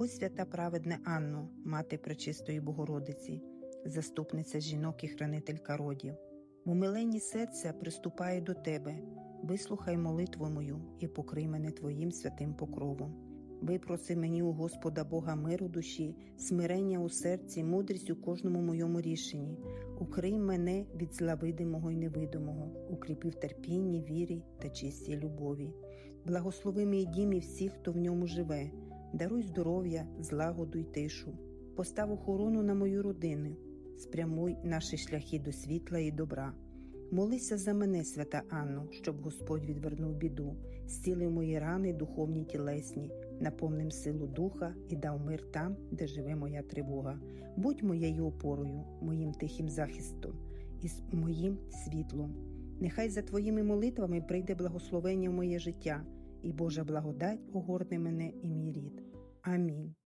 Ось свята праведне Анно, мати Пречистої Богородиці, заступниця жінок і хранителька родів. В умиленні серця приступаю до тебе, вислухай молитву мою і покрий мене Твоїм святим покровом. Випроси мені у Господа Бога миру душі, смирення у серці, мудрість у кожному моєму рішенні. Укрий мене від зла видимого й невидимого, укріпи в терпінні, вірі та чистій любові. Благослови мій дім і всіх, хто в ньому живе, даруй здоров'я, злагоду й тишу. Постав охорону на мою родину, спрямуй наші шляхи до світла і добра. Молися за мене, свята Анно, щоб Господь відвернув біду, зцілив мої рани, духовні тілесні, наповнив силу духа і дав мир там, де живе моя тривога. Будь моєю опорою, моїм тихим захистом і моїм світлом. Нехай за твоїми молитвами прийде благословення в моє життя, і Божа благодать огорне мене і мій рід. Амінь.